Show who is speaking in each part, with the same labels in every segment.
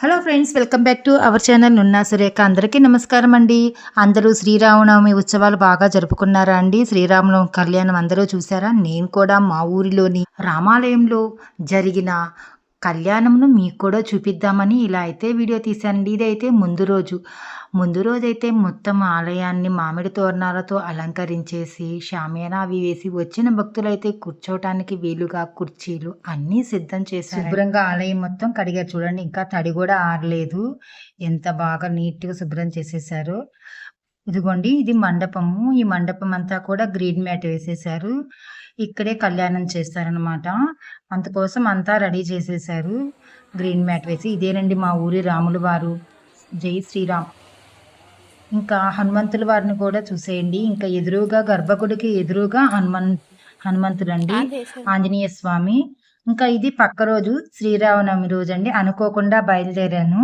Speaker 1: Hello friends welcome back to our channel Nunna Surekha అందరికీ నమస్కారం అండి. అందరూ శ్రీరామనవమి ఉత్సవాలు బాగా జరుపుకున్నారా అండి? శ్రీరామనవమి కళ్యాణం అందరూ చూసారా నేను కూడా మా ఊరిలోని రామాలయంలో జరిగిన కళ్యాణంను మీకు కూడా చూపిద్దామని ఇలా అయితే వీడియో తీశానండి. ఇదైతే ముందు రోజు. ముందు రోజైతే మొత్తం ఆలయాన్ని మామిడి తోరణాలతో అలంకరించేసి షామియానా అవి వేసి వచ్చిన భక్తులైతే కూర్చోవటానికి వీలుగా కుర్చీలు అన్నీ సిద్ధం చేశారు శుభ్రంగా ఆలయం మొత్తం కడిగారు చూడండి. ఇంకా తడి కూడా ఆరలేదు. ఎంత బాగా నీట్గా శుభ్రం చేసేసారు. ఇదిగోండి ఇది మండపము. ఈ మండపం అంతా కూడా గ్రీన్ మ్యాట్ వేసేసారు. ఇక్కడే కళ్యాణం చేస్తారనమాట అందుకోసం అంతా రెడీ చేసేసారు. గ్రీన్ మ్యాట్ వేసి ఇదేనండి మా ఊరి రాములు వారు జై శ్రీరామ్. ఇంకా హనుమంతుల వారిని కూడా చూసేయండి. ఇంకా ఎదురుగా గర్భగుడికి ఎదురుగా హనుమన్ హనుమంతుడండి ఆంజనేయ స్వామి. ఇంకా ఇది పక్క రోజు శ్రీరామనవమి రోజు అండి అనుకోకుండా బయలుదేరాను.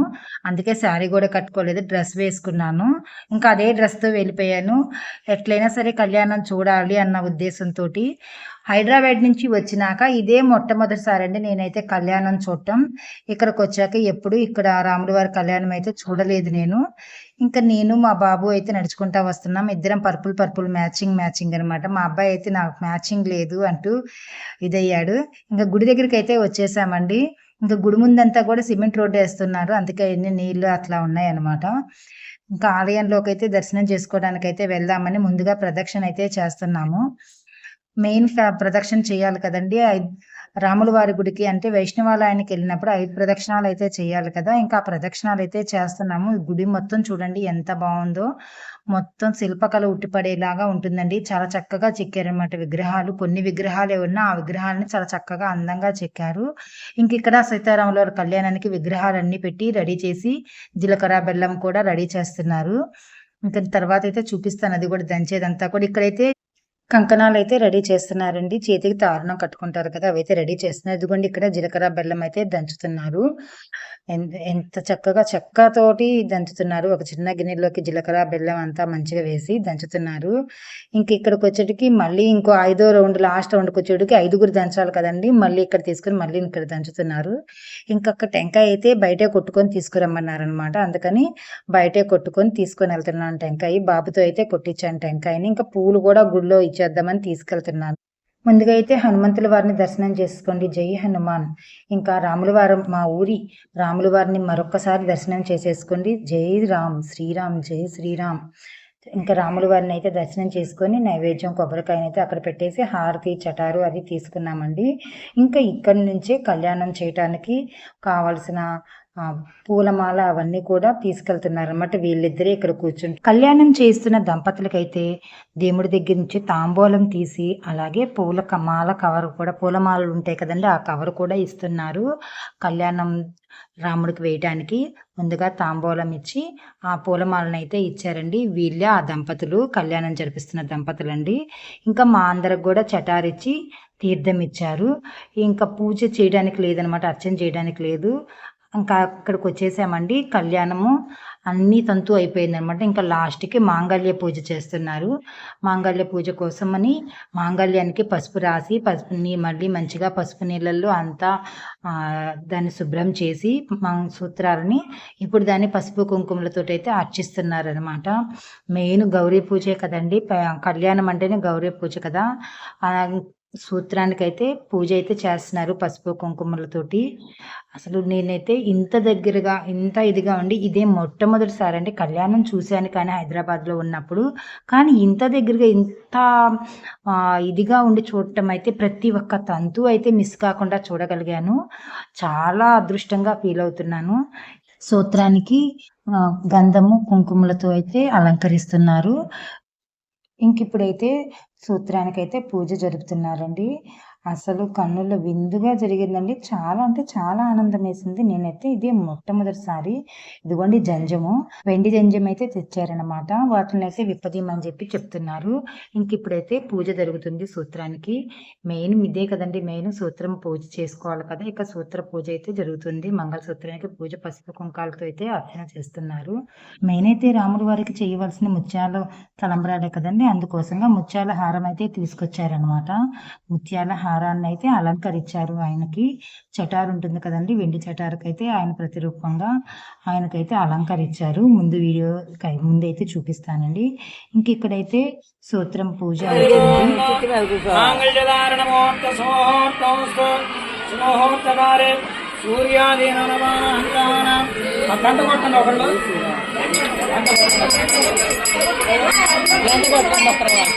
Speaker 1: అందుకే శారీ కూడా కట్టుకోలేదు డ్రెస్ వేసుకున్నాను. ఇంకా అదే డ్రెస్తో వెళ్ళిపోయాను. ఎట్లయినా సరే కళ్యాణం చూడాలి అన్న ఉద్దేశంతో హైదరాబాద్ నుంచి వచ్చినాక ఇదే మొట్టమొదటిసారి అండి నేనైతే కళ్యాణం చూడటం. ఇక్కడికి వచ్చాక ఎప్పుడు ఇక్కడ రాముడి వారి కళ్యాణం అయితే చూడలేదు నేను. ఇంకా నేను మా బాబు అయితే నడుచుకుంటా వస్తున్నాం. ఇద్దరం పర్పుల్ పర్పుల్ మ్యాచింగ్ మ్యాచింగ్ అనమాట మా అబ్బాయి అయితే నాకు మ్యాచింగ్ లేదు అంటూ ఇదయ్యాడు. ఇంకా గుడి దగ్గరికి అయితే వచ్చేసామండి. ఇంకా గుడి ముందంతా కూడా సిమెంట్ రోడ్డు వేస్తున్నారు. అందుకే ఎన్ని నీళ్ళు అట్లా ఉన్నాయి అనమాట ఇంకా ఆలయంలోకి అయితే దర్శనం చేసుకోవడానికి అయితే వెళ్దామని ముందుగా ప్రదక్షిణ అయితే చేస్తున్నాము. మెయిన్ ప్రదక్షిణ చేయాలి కదండి. రాముల వారి గుడికి అంటే వైష్ణవాలయానికి వెళ్ళినప్పుడు ఐదు ప్రదక్షిణాలు అయితే చేయాలి కదా. ఇంకా ప్రదక్షిణాలు అయితే చేస్తున్నాము. గుడి మొత్తం చూడండి ఎంత బాగుందో. మొత్తం శిల్పకళ ఉట్టిపడేలాగా ఉంటుందండి. చాలా చక్కగా చెక్కారనమాట విగ్రహాలు. కొన్ని విగ్రహాలే ఉన్నా ఆ విగ్రహాలని చాలా చక్కగా అందంగా చెక్కారు. ఇంక ఇక్కడ సీతారాముల వారి కళ్యాణానికి విగ్రహాలన్నీ పెట్టి రెడీ చేసి జీలకర్ర బెల్లం కూడా రెడీ చేస్తున్నారు. ఇంకా తర్వాత అయితే చూపిస్తాను. అది కూడా దంచేదంతా కూడా. ఇక్కడైతే కంకణాలు అయితే రెడీ చేస్తున్నారండి. చేతికి తారుణం కట్టుకుంటారు కదా అవైతే రెడీ చేస్తున్నారు. ఇదిగోండి ఇక్కడ జీలకర్ర బెల్లం అయితే దంచుతున్నారు. ఎంత చక్కగా చెక్కతోటి దంచుతున్నారు. ఒక చిన్న గిన్నెలోకి జీలకర్ర బెల్లం అంతా మంచిగా వేసి దంచుతున్నారు. ఇంక ఇక్కడికి వచ్చేటికి మళ్ళీ ఇంకో ఐదో రౌండ్ లాస్ట్ రౌండ్కి వచ్చేటికి ఐదుగురు దంచాలి కదండి. మళ్ళీ ఇక్కడ తీసుకుని మళ్ళీ ఇక్కడ దంచుతున్నారు. ఇంకొక టెంకాయ అయితే బయటే కొట్టుకొని తీసుకురమ్మన్నారు అనమాట అందుకని బయటే కొట్టుకొని తీసుకొని వెళ్తున్నాను టెంకాయ. బాబుతో అయితే కొట్టించాను టెంకాయని. ఇంకా పూలు కూడా గుడిలో ఇచ్చేద్దామని తీసుకెళ్తున్నాను. ముందుగా అయితే హనుమంతుల వారిని దర్శనం చేసుకోండి. జై హనుమాన్. ఇంకా రాములవారం మా ఊరి రాముల వారిని మరొకసారి దర్శనం చేసేసుకోండి. జై రామ్ శ్రీరామ్ జై శ్రీరామ్. ఇంకా రాముల వారిని అయితే దర్శనం చేసుకొని నైవేద్యం కొబ్బరికాయనైతే అక్కడ పెట్టేసి హారతి చటారు అది తీసుకున్నామండి. ఇంకా ఇక్కడి నుంచే కళ్యాణం చేయటానికి కావాల్సిన పూలమాల అవన్నీ కూడా తీసుకెళ్తున్నారు అనమాట వీళ్ళిద్దరే ఇక్కడ కూర్చుని కళ్యాణం చేస్తున్న దంపతులకైతే దేవుడి దగ్గర నుంచి తాంబూలం తీసి అలాగే పూల మాల కవర్ కూడా పూలమాలలు ఉంటాయి కదండి ఆ కవర్ కూడా ఇస్తున్నారు. కళ్యాణం రాముడికి వేయటానికి ముందుగా తాంబూలం ఇచ్చి ఆ పూలమాలను అయితే ఇచ్చారండి. వీళ్ళే ఆ దంపతులు కళ్యాణం జరిపిస్తున్న దంపతులండి. ఇంకా మా అందరికి కూడా చటారిచ్చి తీర్థం ఇచ్చారు. ఇంకా పూజ చేయడానికి లేదనమాట అర్చన చేయడానికి లేదు. ఇంకా అక్కడికి వచ్చేసామండి కళ్యాణము అన్నీ తంతు అయిపోయిందనమాట. ఇంకా లాస్ట్కి మాంగళ్య పూజ చేస్తున్నారు. మాంగళ్య పూజ కోసమని మాంగళ్యానికి పసుపు రాసి పసుపుని మళ్ళీ మంచిగా పసుపు నీళ్ళల్లో అంతా దాన్ని శుభ్రం చేసి సూత్రాలని ఇప్పుడు దాన్ని పసుపు కుంకుమలతో అయితే అర్చిస్తున్నారనమాట. మెయిన్ గౌరీ పూజే కదండి. కళ్యాణం అంటేనే గౌరీ పూజ కదా. సూత్రానికైతే పూజ అయితే చేస్తున్నారు పసుపు కుంకుమలతోటి. అసలు నేనైతే ఇంత దగ్గరగా ఇంత ఇదిగా ఉండి ఇదే మొట్టమొదటిసారి అంటే కళ్యాణం చూశాను కానీ హైదరాబాద్లో ఉన్నప్పుడు. కానీ ఇంత దగ్గరగా ఇంత ఇదిగా ఉండి చూడటం అయితే ప్రతి ఒక్క తంతు అయితే మిస్ కాకుండా చూడగలిగాను. చాలా అదృష్టంగా ఫీల్ అవుతున్నాను. సూత్రానికి గంధము కుంకుమలతో అయితే అలంకరిస్తున్నారు. ఇంక ఇప్పుడైతే సూత్రానికైతే పూజ జరుపుతున్నారండి. అసలు కన్నుల విందుగా జరిగిందండి. చాలా అంటే చాలా ఆనందం వేసింది నేనైతే ఇదే మొట్టమొదటిసారి ఇదిగోండి జంజము. వెండి జంజం అయితే తెచ్చారనమాట వాటిని అయితే విప్పదీమని చెప్పి చెప్తున్నారు. ఇంక ఇప్పుడైతే పూజ జరుగుతుంది సూత్రానికి. మెయిన్ ఇదే కదండి మెయిన్ సూత్రం పూజ చేసుకోవాలి కదా. ఇక సూత్ర పూజ అయితే జరుగుతుంది. మంగళసూత్రానికి పూజ పసుపు కుంకాలతో అయితే అర్చన చేస్తున్నారు. మెయిన్ అయితే రాముడి వారికి చేయవలసిన ముత్యాల తలంబరాలే కదండి. అందుకోసంగా ముత్యాల హారం అయితే తీసుకొచ్చారనమాట ముత్యాల హారం హారాన్ని అయితే అలంకరించారు ఆయనకి. చటారు ఉంటుంది కదండి వెండి చటారుకైతే ఆయన ప్రతిరూపంగా ఆయనకైతే అలంకరించారు ముందు వీడియో కై- ముందైతే చూపిస్తానండి. ఇంక ఇక్కడైతే సూత్రం పూజ
Speaker 2: సూర్యాదీన కొట్టండి ఒకళ్ళు. కొట్టండి.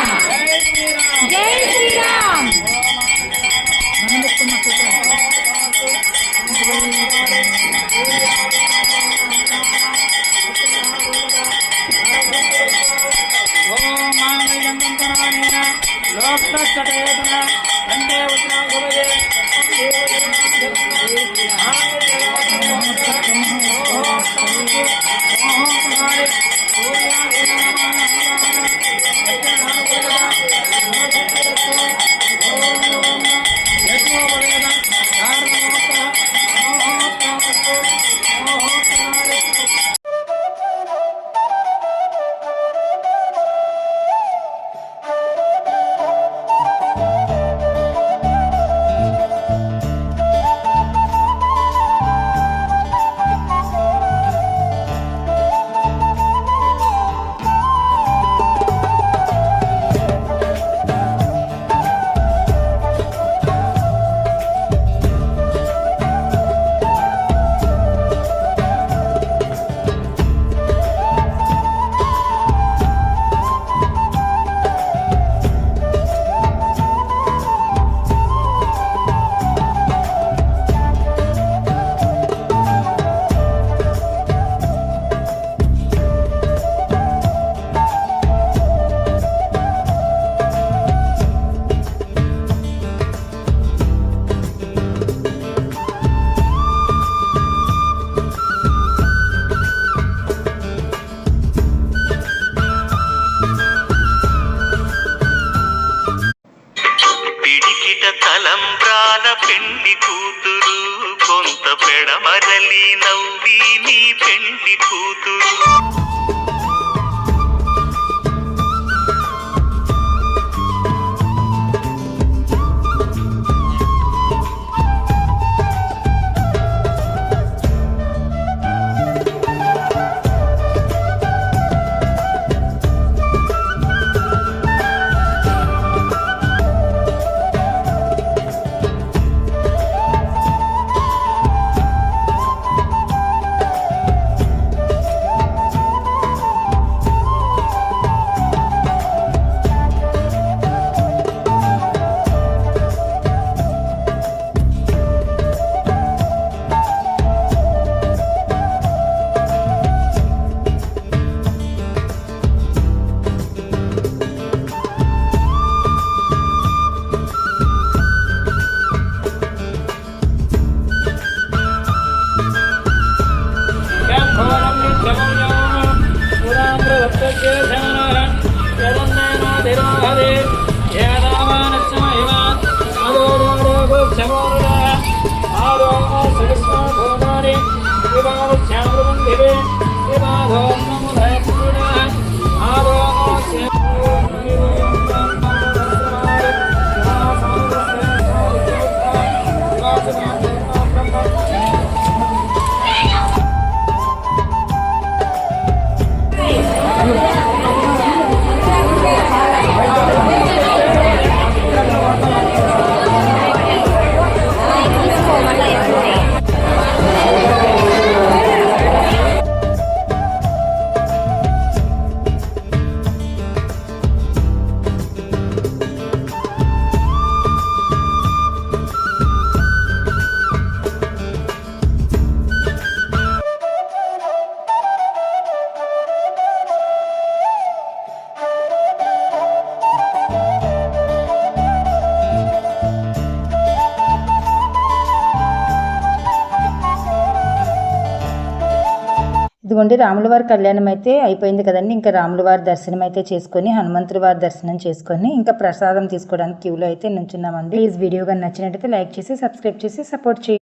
Speaker 3: పెళ్ళి కూతురు.
Speaker 2: Ibang ako.
Speaker 1: ఇదిగోండి రాముల వారి కళ్యాణం అయితే అయిపోయింది కదండి. ఇంకా రాముల వారి దర్శనం అయితే చేసుకొని హనుమంతుడి వారి దర్శనం చేసుకొని ఇంకా ప్రసాదం తీసుకోవడానికి క్యూలో అయితే నుంచున్నామండి. ప్లీజ్ వీడియో కానీ నచ్చినట్టయితే లైక్ చేసి సబ్స్క్రైబ్ చేసి సపోర్ట్ చేయండి.